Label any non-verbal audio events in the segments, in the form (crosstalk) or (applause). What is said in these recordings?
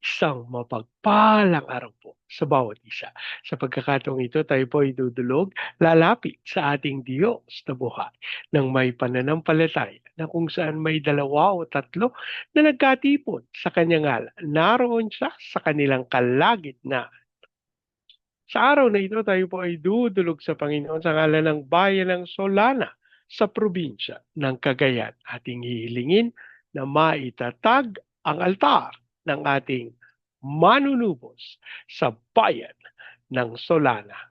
Isang mapagpalang araw po sa bawat isa. Sa pagkakataong ito, tayo po ay dudulog, lalapit sa ating Diyos na buhay ng may pananampalataya na kung saan may dalawa o tatlo na nagkatipon sa kanyang ngalan. Naroon siya sa kanilang kalagitnaan. Sa araw na ito, tayo po ay dudulog sa Panginoon sa ngalan ng bayan ng Solana sa probinsya ng Cagayan. Ating hihilingin na maitatag ang altar ng ating manunubos sa bayan ng Solana.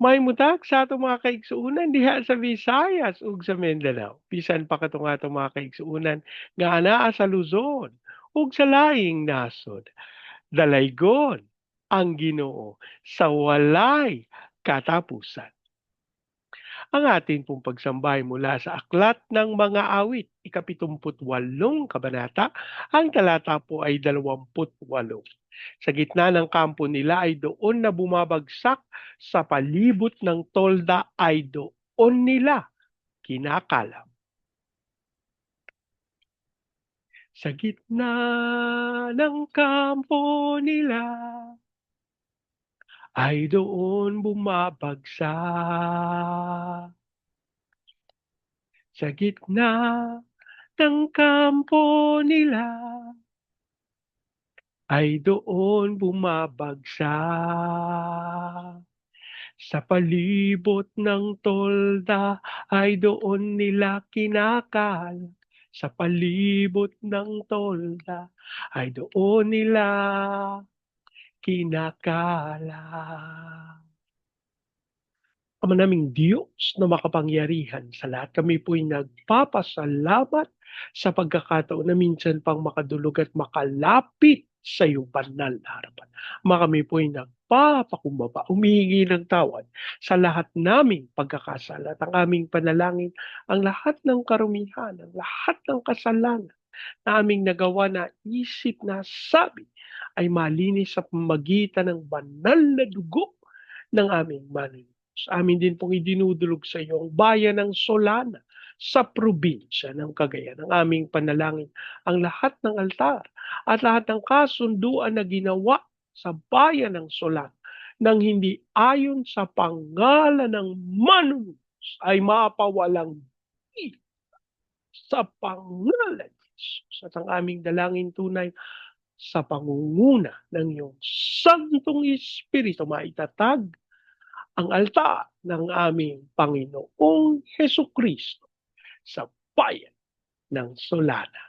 May mutak sa atong mga kaigsuunan diha sa Visayas ug sa Mindanao. Bisan pa katong atong mga kaigsuunan nga anaa sa Luzon ug sa laing nasod. Dalaygon ang Ginoo sa walay katapusan. Ang atin pong pagsambay mula sa Aklat ng Mga Awit, ikapitumput walong kabanata, ang talata po ay dalawamput walo. Sa gitna ng kampo nila ay doon na bumabagsak sa palibot ng tolda ay doon nila kinakalam. Sa gitna ng kampo nila ay doon bumabagsak. Sa gitna ng kampo nila ay doon bumabagsak. Sa palibot ng tolda ay doon nila kinakal. Sa palibot ng tolda ay doon nila kinakala. Ama naming Diyos na makapangyarihan sa lahat, kami po'y nagpapasalamat sa pagkakataon na minsan pang makadulog at makalapit sa iyong banal na harapan. Ama kami po'y nagpapakumbaba, umihingi ng tawad sa lahat naming pagkakasala at ang aming panalangin, ang lahat ng karumihan, ang lahat ng kasalanan na aming nagawa na isip na sabi ay malinis sa pamagitan ng banal na dugo ng aming Manong Amin din pong idinudulog sa iyo ang bayan ng Solana sa probinsya ng Cagayan. Ang aming panalangin, ang lahat ng altar at lahat ng kasunduan na ginawa sa bayan ng Solana nang hindi ayon sa pangalan ng Manong ay mapawalang sa pangalan. At ang aming dalangin tunay sa pangunguna ng iyong Santong Espiritu maitatag ang altar ng aming Panginoong Heso Kristo sa bayan ng Solana.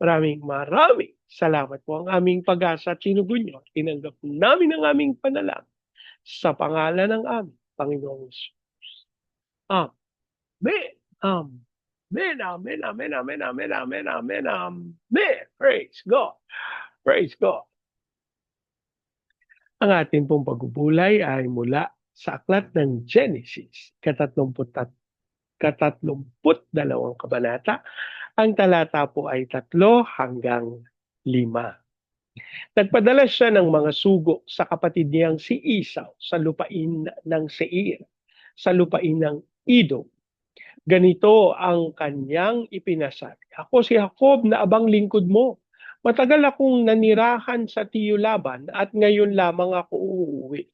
Maraming maraming salamat po ang aming pag-asa at sinugunyo. Tinanggap namin ang aming panalangin sa pangalan ng aming Panginoong Jesus. Amen. Amen. Amen, amen, amen, amen, amen, amen, amen, amen. Praise God. Praise God. Ang ating pong pagbubulay ay mula sa aklat ng Genesis, katatlumput at katatlumput dalawang kabanata. Ang talata po ay tatlo hanggang lima. Nagpadala siya ng mga sugo sa kapatid niyang si Isaw sa lupain ng Seir, sa lupain ng Edom Ganito ang kanyang ipinasabi. Ako si Jacob na abang lingkod mo. Matagal akong nanirahan sa tiyo laban at ngayon lamang ako uuwi.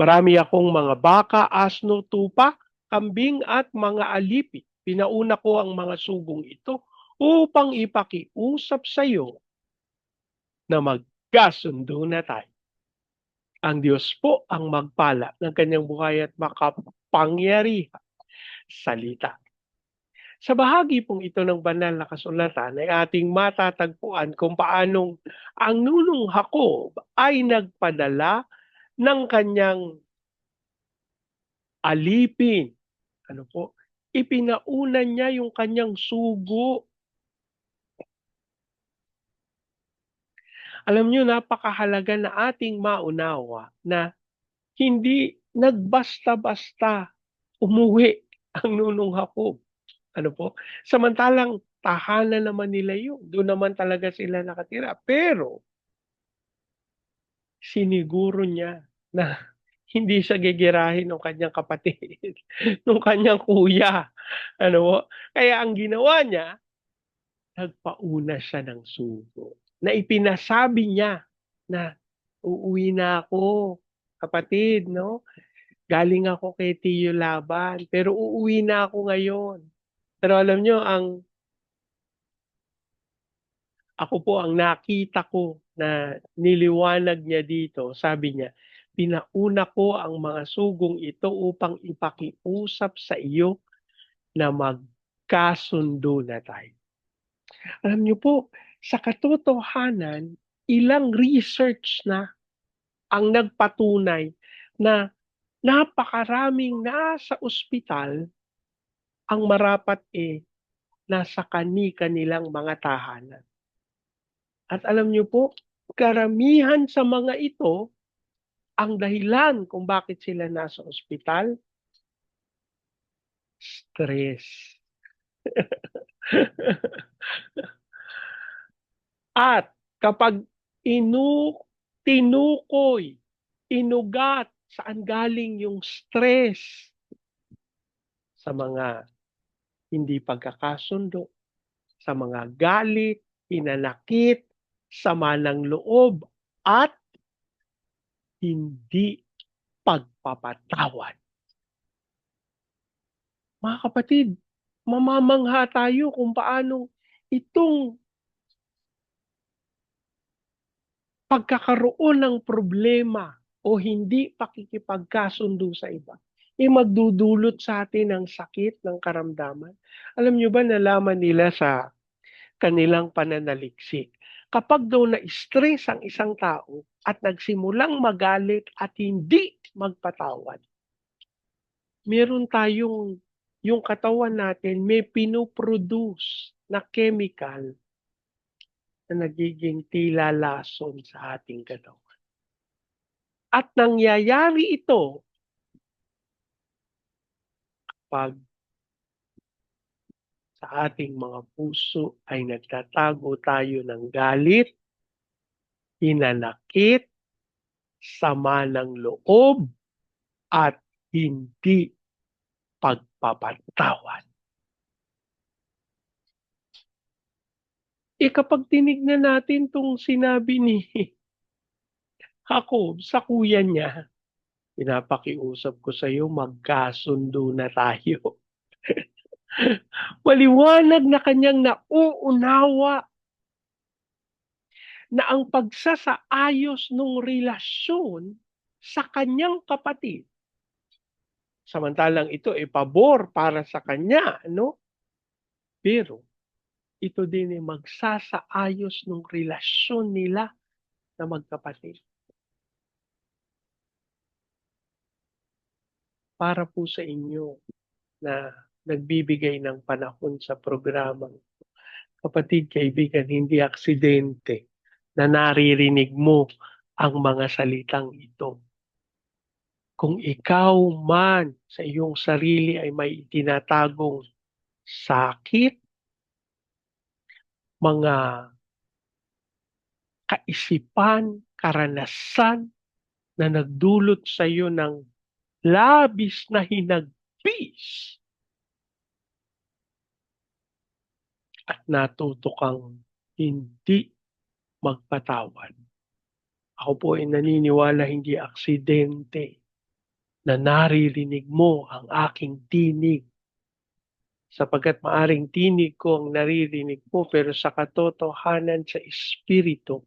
Marami akong mga baka, asno, tupa, kambing at mga alipit. Pinauna ko ang mga sugong ito upang ipakiusap sa iyo na magkasundo na tayo. Ang Diyos po ang magpala ng kanyang buhay at makapangyarihan salita. Sa bahagi pong ito ng banal na kasulatan ay ating matatagpuan kung paanong ang nunong Jacob ay nagpadala ng kanyang alipin. Ano po? Ipinauna niya yung kanyang sugo. Alam niyo, napakahalaga na ating maunawa na hindi nagbasta-basta umuwi ang nunong Jacob. Ano po? Samantalang tahanan naman nila yun. Doon naman talaga sila nakatira. Pero, siniguro niya na (laughs) hindi siya gigirahin ng kanyang kapatid, (laughs) ng kanyang kuya. Ano Kaya ang ginawa niya, nagpauna siya ng sugo. Na ipinasabi niya na uuwi na ako, kapatid, no? Galing ako kay Tiyo Laban, pero uuwi na ako ngayon. Pero alam nyo, ang ako po ang nakita ko na niliwanag niya dito, sabi niya, pinauna ko ang mga sugong ito upang ipakiusap sa iyo na magkasundo na tayo. Alam niyo po, sa katotohanan, ilang research na ang nagpatunay na napakaraming nasa ospital ang marapat eh nasa kani-kanilang mga tahanan. At alam niyo po, karamihan sa mga ito, ang dahilan kung bakit sila nasa ospital, stress. (laughs) At kapag inu tinukoy, inugat saan galing yung stress sa mga hindi pagkakasundo, sa mga galit, pinanakit, sama ng loob, at hindi pagpapatawad. Mga kapatid, mamamangha tayo kung paano itong pagkakaroon ng problema o hindi pakikipagkasundo sa iba, ay magdudulot sa atin ng sakit ng karamdaman. Alam nyo ba, nalaman nila sa kanilang pananaliksik. Kapag daw na-stress ang isang tao at nagsimulang magalit at hindi magpatawad, meron tayong, yung katawan natin may pinoproduce na chemical na nagiging tila lason sa ating katawan. At nangyayari ito pag sa ating mga puso ay nagtatago tayo ng galit, hinanakit, sama ng loob, at hindi pagpapatawad. Eh kapag tinignan natin tong sinabi ni (laughs) ako sa kuya niya, pinapakiusap ko sa iyo, magkasundo na tayo. (laughs) Maliwanag na kanyang nauunawa na ang pagsasaayos ng relasyon sa kanyang kapatid, samantalang ito ay pabor para sa kanya, no? Pero ito din ay magsasaayos ng relasyon nila na magkapatid. Para po sa inyo na nagbibigay ng panahon sa programa. Kapatid, kaibigan, hindi aksidente na naririnig mo ang mga salitang ito. Kung ikaw man sa iyong sarili ay may tinatagong sakit, mga kaisipan, karanasan na nagdulot sa iyo ng labis na hinagpis at natuto kang hindi magpatawad. Ako po ay naniniwala hindi aksidente na naririnig mo ang aking tinig sapagkat maaring tinig ko ang naririnig mo pero sa katotohanan sa Espiritu,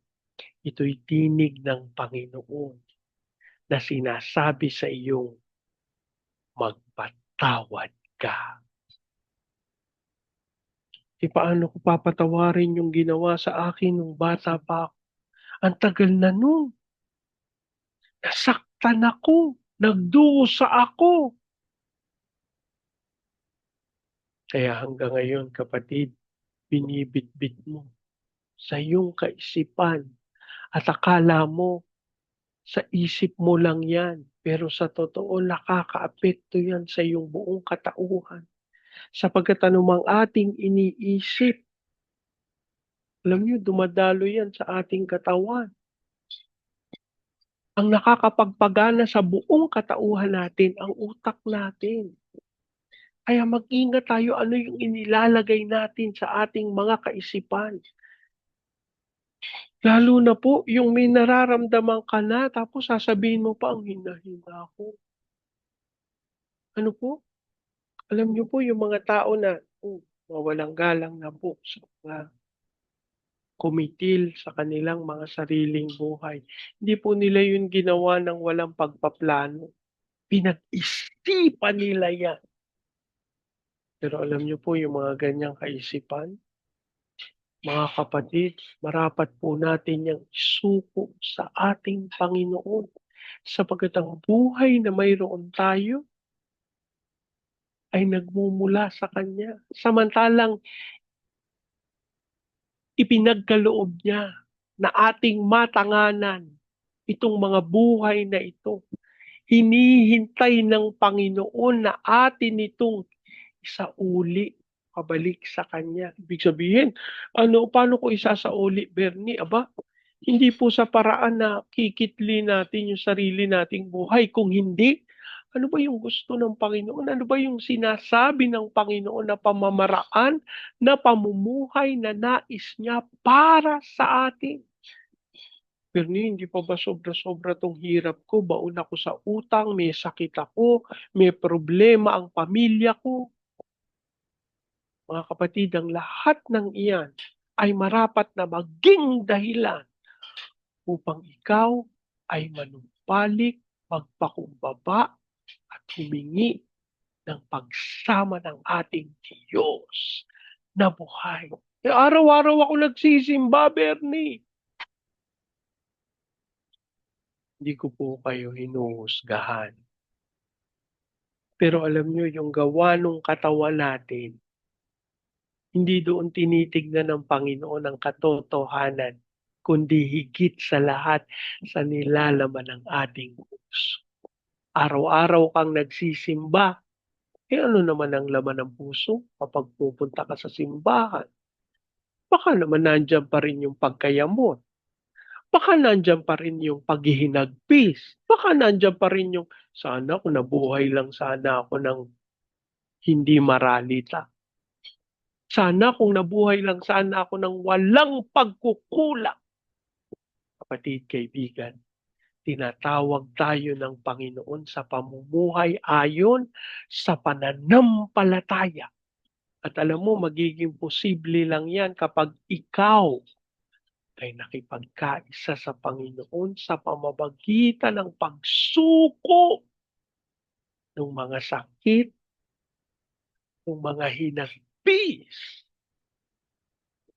ito'y tinig ng Panginoon na sinasabi sa iyong magpatawad ka. E paano ko papatawarin yung ginawa sa akin nung bata pa ako? Ang tagal na nun. Nasaktan ako. Nagdusa ako. Kaya hanggang ngayon, kapatid, binibitbit mo sa iyong kaisipan at akala mo sa isip mo lang yan pero sa totoo, nakakaapekto yan sa iyong buong katauhan. Sapagkat anumang ating iniisip Alam niyo, dumadalo yan sa ating katawan. Ang nakakapagpagana sa buong katauhan natin, ang utak natin. Kaya mag-ingat tayo ano yung inilalagay natin sa ating mga kaisipan. Lalo na po, yung may nararamdaman ka na, tapos sasabihin mo pa, ang hina-hina ako. Ano po? Alam niyo po, yung mga tao na oh, mawalang galang na po sa mga kumitil sa kanilang mga sariling buhay. Hindi po nila yun ginawa ng walang pagpaplano. Pinag-isipan nila yan. Pero alam niyo po yung mga ganyang kaisipan, mga kapatid, marapat po natin yung isuko sa ating Panginoon sapagkat ang buhay na mayroon tayo ay nagmumula sa Kanya. Samantalang ipinagkaloob niya na ating matanganan itong mga buhay na ito. Hinihintay ng Panginoon na atin itong isauli pabalik sa kanya. Ibig sabihin, ano, paano ko isasauli, Bernie? Aba, hindi po sa paraan na kikitli natin yung sarili nating buhay. Kung hindi, ano ba yung gusto ng Panginoon? Ano ba yung sinasabi ng Panginoon na pamamaraan, na pamumuhay na nais niya para sa atin? Bernie, hindi pa ba sobra-sobra tong hirap ko? Baon ako sa utang, may sakit ako, may problema ang pamilya ko. Mga kapatid, ang lahat ng iyan ay marapat na maging dahilan upang ikaw ay manumpalik, magpakumbaba at humingi ng pagsama ng ating Diyos na buhay. E araw-araw ako nagsisimba, Bernie. Hindi ko po kayo hinuhusgahan. Pero alam nyo, yung gawa ng katawan natin, hindi doon tinitignan ng Panginoon ang katotohanan, kundi higit sa lahat sa nilalaman ng ating puso. Araw-araw kang nagsisimba, eh ano naman ang laman ng puso kapag pupunta ka sa simbahan? Baka naman nandyan pa rin yung pagkayamot. Baka nandyan pa rin yung paghihinagpis. Baka nandyan pa rin yung, sana kung nabuhay lang sana ako ng hindi maralita. Sana kung nabuhay lang sana ako ng walang pagkukulang. Kapatid, kaibigan, tinatawag tayo ng Panginoon sa pamumuhay ayon sa pananampalataya. At alam mo, magiging posible lang yan kapag ikaw ay nakipagkaisa sa Panginoon sa pamamagitan ng pagsuko ng mga sakit, ng mga hinag peace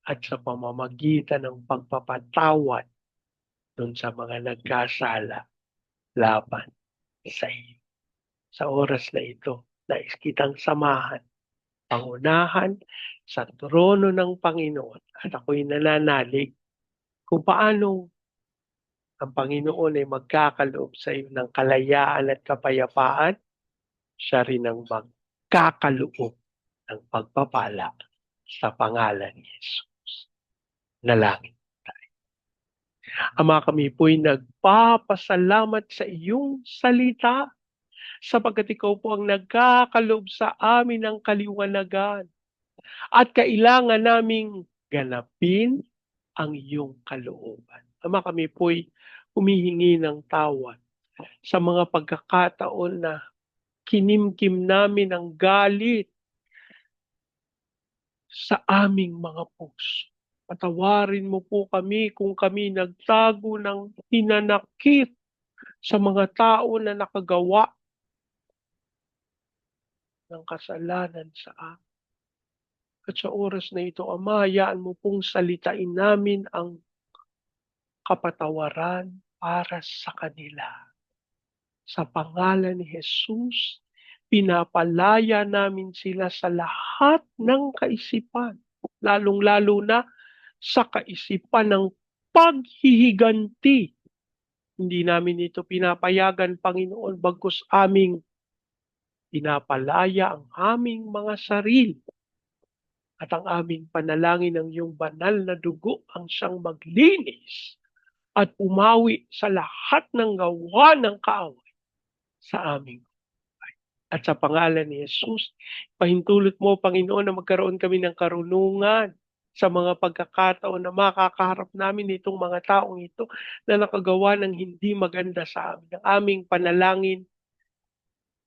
at sa pamamagitan ng pagpapatawad doon sa mga nagkasala laban sa iyo. Sa oras na ito, nais kitang samahan, pangunahan sa trono ng Panginoon at ako'y nananalig kung paano ang Panginoon ay magkakaloob sa iyo ng kalayaan at kapayapaan, siya rin ang magkakaloob ng pagpapala sa pangalan ni Jesus. Nalangin tayo. Ama kami po'y nagpapasalamat sa iyong salita sapagkat ikaw po ang nagkakaloob sa amin ng kaliwanagan at kailangan naming ganapin ang iyong kalooban. Ama kami po'y humihingi ng tawad sa mga pagkakataon na kinimkim namin ang galit sa aming mga puso. Patawarin mo po kami kung kami nagtago ng hinanakit sa mga tao na nakagawa ng kasalanan sa amin. At sa oras na ito, Ama, hayaan mo pong salitain namin ang kapatawaran para sa kanila. Sa pangalan ni Jesus, pinapalaya namin sila sa lahat ng kaisipan, lalong-lalo na sa kaisipan ng paghihiganti. Hindi namin ito pinapayagan, Panginoon, bagkus aming pinapalaya ang aming mga sarili At ang aming panalangin ng iyong banal na dugo ang siyang maglinis at umawi sa lahat ng gawa ng kaaway sa aming. At sa pangalan ni Jesus, pahintulot mo, Panginoon, na magkaroon kami ng karunungan sa mga pagkakataon na makakaharap namin itong mga taong ito na nakagawa ng hindi maganda sa amin. Ang aming panalangin,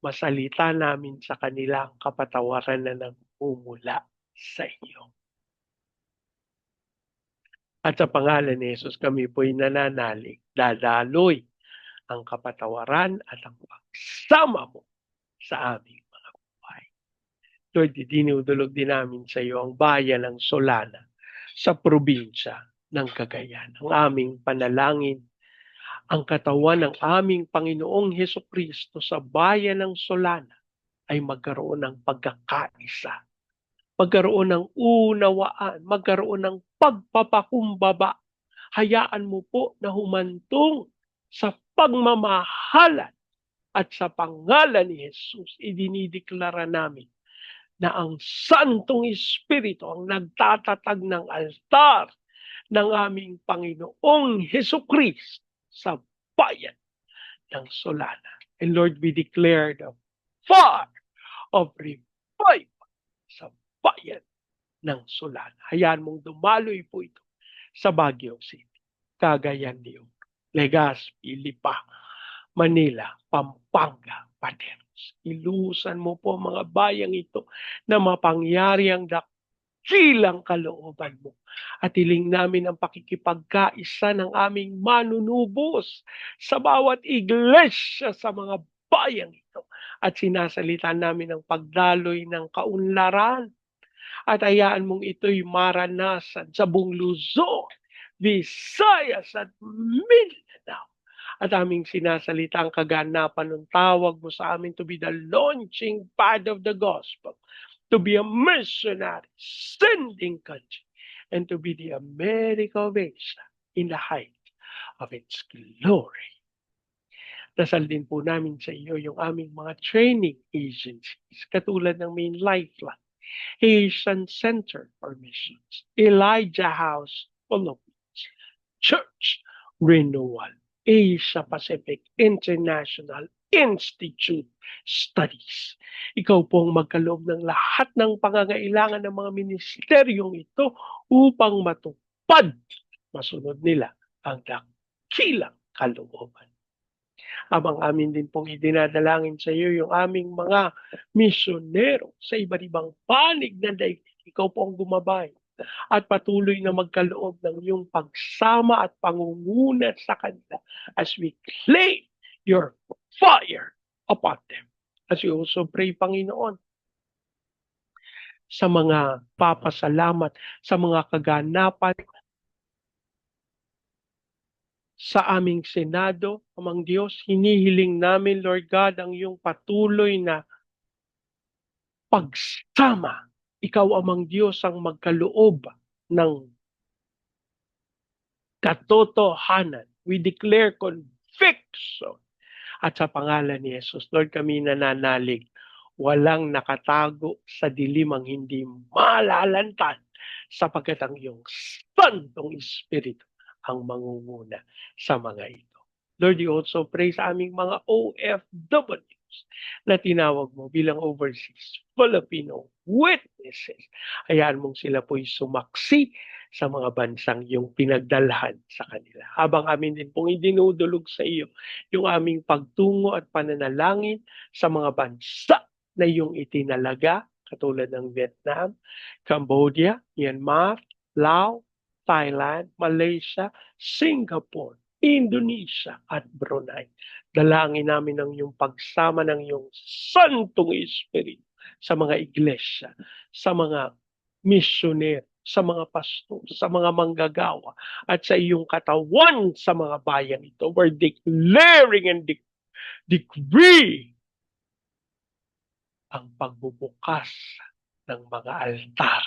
masalita namin sa kanila ang kapatawaran na nagmumula sa iyo. At sa pangalan ni Jesus kami po'y nananalig, dadaloy ang kapatawaran at ang pagsama mo sa aming mga buhay. Lord, dinudulog din namin sa iyo ang bayan ng Solana sa probinsya ng Cagayan. Ang aming panalangin, ang katawan ng aming Panginoong Heso Kristo sa bayan ng Solana ay magkaroon ng pagkakaisa magkaroon ng unawaan, magkaroon ng pagpapakumbaba. Hayaan mo po na humantong sa pagmamahalan at sa pangalan ni Jesus, idinideklara namin na ang Santong Espiritu ang nagtatatag ng altar ng aming Panginoong Heso Kristo sa bayan ng Solana. And Lord, we declare the fire of revival sa bayan ng Solana. Hayaan mong dumaloy po ito sa Baguio City, Cagayan de Oro, Legazpi, Manila, Pampanga, Pateros. Ilusan mo po mga bayang ito na mapangyari ang dakilang kalooban mo. At iling namin ang pakikipagkaisa ng aming manunubos sa bawat iglesia sa mga bayang ito. At sinasalita namin ang pagdaloy ng kaunlaran at hayaan mong ito'y maranasan sa buong Luzon, Visayas at Mindanao. At aming sinasalita ang kaganapan ng tawag mo sa amin to be the launching pad of the gospel, to be a missionary, sending country, and to be the America of Asia in the height of its glory. Dasal din po namin sa iyo yung aming mga training agencies, katulad ng Main Lifeline, Haitian Center for Missions, Elijah House, Philippines, Church Renewal, Asia Pacific International Institute Studies. Ikaw pong magkaloob ng lahat ng pangangailangan ng mga ministeryong ito upang matupad, masunod nila ang dakilang kalooban habang amin din pong idinadalangin sa iyo yung aming mga misyonero sa iba't ibang panig ng daigdig. Ikaw po ang gumabay at patuloy na magkaloob ng iyong pagsama at pangunguna sa kanila as we claim your fire upon them. As we also pray, Panginoon, sa mga papasalamat, sa mga kaganapan sa aming Senado, amang Diyos, hinihiling namin, Lord God, ang iyong patuloy na pagsama. Ikaw, amang Diyos, ang magkaloob ng katotohanan. We declare conviction. At sa pangalan ni Jesus, Lord, kami nananalig. Walang nakatago sa dilim ang hindi malalantan sapagkat ang iyong Santong Espiritu ang mangunguna sa mga ito. Lord, you also pray sa aming mga OFWs na tinawag mo bilang overseas Filipino witnesses. Hayaan mong sila po'y sumaksi sa mga bansang yung pinagdalhan sa kanila. Habang amin din pong idinudulog sa iyo yung aming pagtungo at pananalangin sa mga bansa na yung itinalaga katulad ng Vietnam, Cambodia, Myanmar, Laos, Thailand, Malaysia, Singapore, Indonesia at Brunei. Dalangin namin ang iyong pagsama ng iyong Santong Espiritu sa mga iglesia, sa mga missioner, sa mga pastor, sa mga manggagawa, at sa iyong katawan sa mga bayan ito. We're declaring and de- decree ang pagbubukas ng mga altar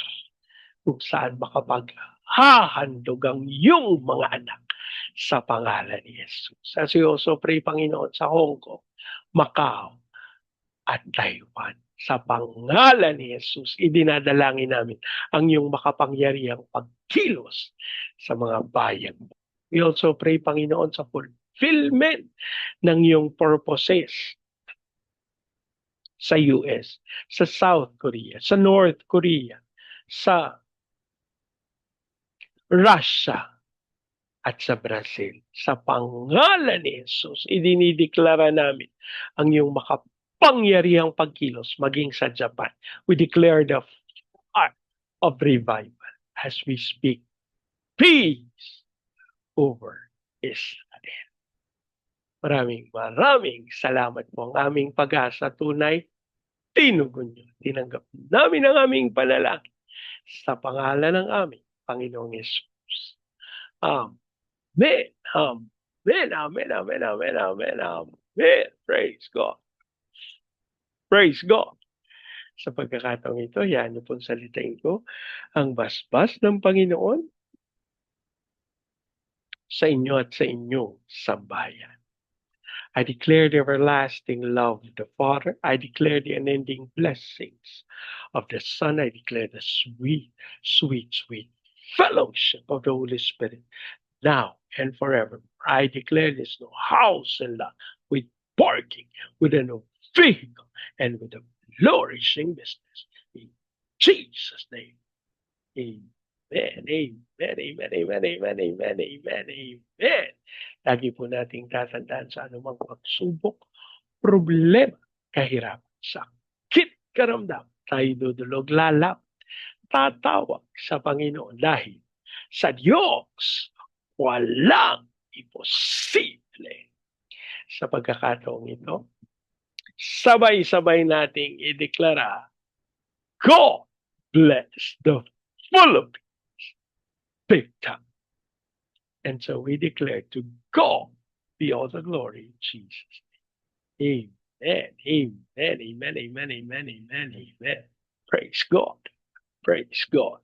kung saan makapag hahandog ang iyong mga anak sa pangalan ni Jesus. As we also pray, Panginoon, sa Hong Kong, Macau, at Taiwan. Sa pangalan ni Jesus, idinadalangin namin ang iyong makapangyarihang pagkilos sa mga bayan. We also pray, Panginoon, sa fulfillment ng iyong purposes sa US, sa South Korea, sa North Korea, sa Russia, at sa Brazil. Sa pangalan ni Jesus, idinideklara namin ang iyong makapangyarihang pagkilos maging sa Japan. We declare the heart of revival as we speak peace over Israel. Maraming maraming salamat po ang aming pag-asa tunay. Tinugon niyo. Tinanggap namin ang aming panalangin sa pangalan ng aming Panginoong Yesus. Amen. Amen. Amen. Amen. Amen. Amen. Amen. Praise God. Praise God. Sa pagkakataong ito, yan po salitain ko ang basbas ng Panginoon sa inyo at sa inyong sambayan. I declare the everlasting love of the Father. I declare the unending blessings of the Son. I declare the sweet, sweet, sweet fellowship of the Holy Spirit now and forever. I declare this no house and lot with parking, with a no vehicle, and with a flourishing business. In Jesus' name. Amen. Amen. Amen. Amen. Amen. Amen. Amen. Amen. Lagi po nating tatandaan sa anumang pagsubok, problema, kahirapan, sakit, karamdam, tayo dudulog lalap, tatawag sa Panginoon dahil sa Diyos walang imposible. Sa pagkakataong ito, sabay-sabay nating ideklara, God bless the Philippines big time. And so we declare to God be all the glory in Jesus'. Amen, amen, amen, amen, amen, amen, amen. Praise God. Praise God.